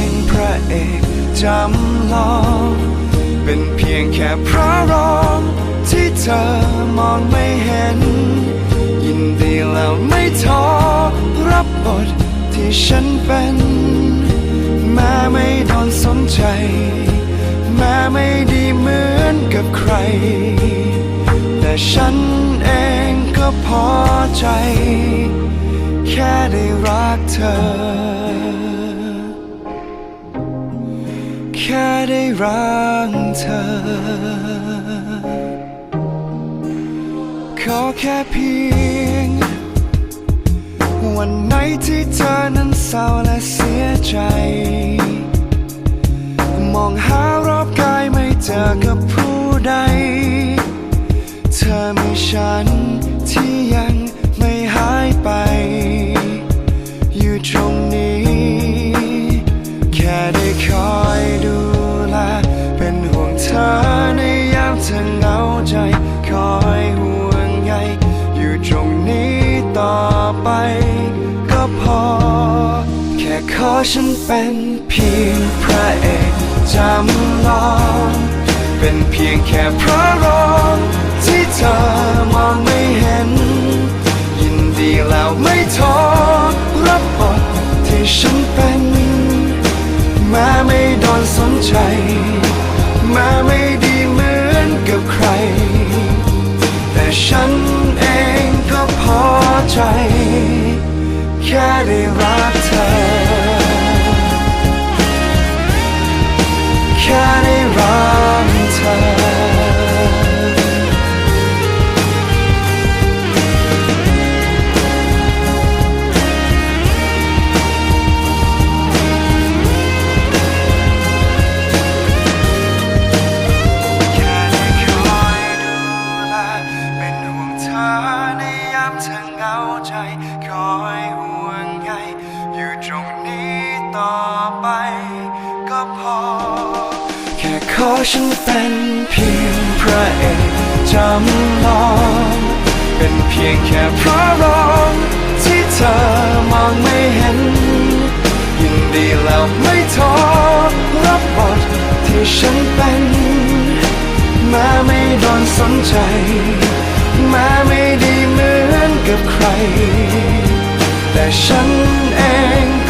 ง ระเอกจำลองเป็นเพียงแค่พระรองที่เธอมองไม่เห็น ยินดีแล้วไม่ท้อรับบทที่ฉันเป็นแม้ไม่โดนสนใจ แม้ไม่ดีเหมือนกับใคร แต่ฉันเองก็พอใจ แค่ได้รักเธอ แค่ได้รักเธอ ขอแค่เพียง วันไหนที่เธอนั้นเศร้าและเสียใจ มองหารอบกายไม่เจอกับผู้ใด เธอมีฉัน ขอฉันเป็นเพียงพระเอกจำลองเป็นเพียงแค่พระรองที่เธอมองไม่เห็น ยินดีแล้วไม่ท้อรับบทที่ฉันเป็นแม้ไม่โดนสนใจแม้ไม่ดีเหมือนกับใคร แต่ฉันเองก็พอใจ แค่ได้ พอ แค่ขอฉันเป็นเพียงพระเอกจำลอง เป็นเพียงแค่พระรองที่เธอมองไม่เห็น ยินดีแล้วไม่ท้อรับบทที่ฉันเป็นแม้ไม่โดนสนใจแม้ไม่ดีเหมือนกับใคร แต่ฉันเอง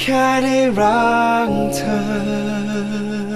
แค่ได้รักเธอ